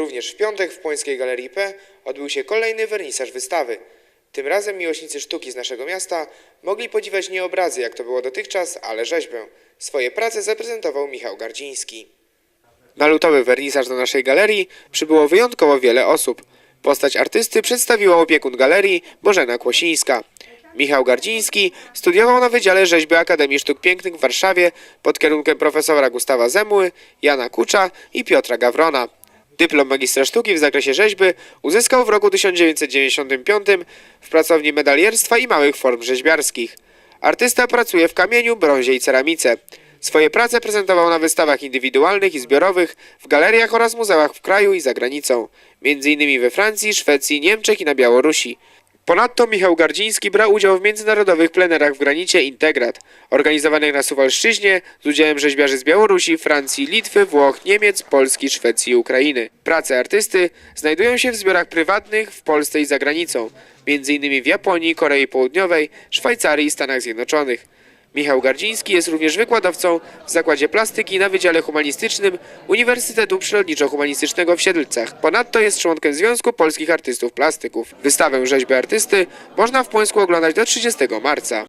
Również w piątek w Płońskiej Galerii P odbył się kolejny wernisaż wystawy. Tym razem miłośnicy sztuki z naszego miasta mogli podziwiać nie obrazy, jak to było dotychczas, ale rzeźbę. Swoje prace zaprezentował Michał Gardziński. Na lutowy wernisaż do naszej galerii przybyło wyjątkowo wiele osób. Postać artysty przedstawiła opiekun galerii Bożena Kłosińska. Michał Gardziński studiował na Wydziale Rzeźby Akademii Sztuk Pięknych w Warszawie pod kierunkiem profesora Gustawa Zemły, Jana Kucza i Piotra Gawrona. Dyplom magistra sztuki w zakresie rzeźby uzyskał w roku 1995 w pracowni medalierstwa i małych form rzeźbiarskich. Artysta pracuje w kamieniu, brązie i ceramice. Swoje prace prezentował na wystawach indywidualnych i zbiorowych w galeriach oraz muzeach w kraju i za granicą, m.in. we Francji, Szwecji, Niemczech i na Białorusi. Ponadto Michał Gardziński brał udział w międzynarodowych plenerach w granicie Integrat, organizowanych na Suwalszczyźnie z udziałem rzeźbiarzy z Białorusi, Francji, Litwy, Włoch, Niemiec, Polski, Szwecji i Ukrainy. Prace artysty znajdują się w zbiorach prywatnych w Polsce i za granicą, m.in. w Japonii, Korei Południowej, Szwajcarii i Stanach Zjednoczonych. Michał Gardziński jest również wykładowcą w Zakładzie Plastyki na Wydziale Humanistycznym Uniwersytetu Przyrodniczo-Humanistycznego w Siedlcach. Ponadto jest członkiem Związku Polskich Artystów Plastyków. Wystawę rzeźby artysty można w Płońsku oglądać do 30 marca.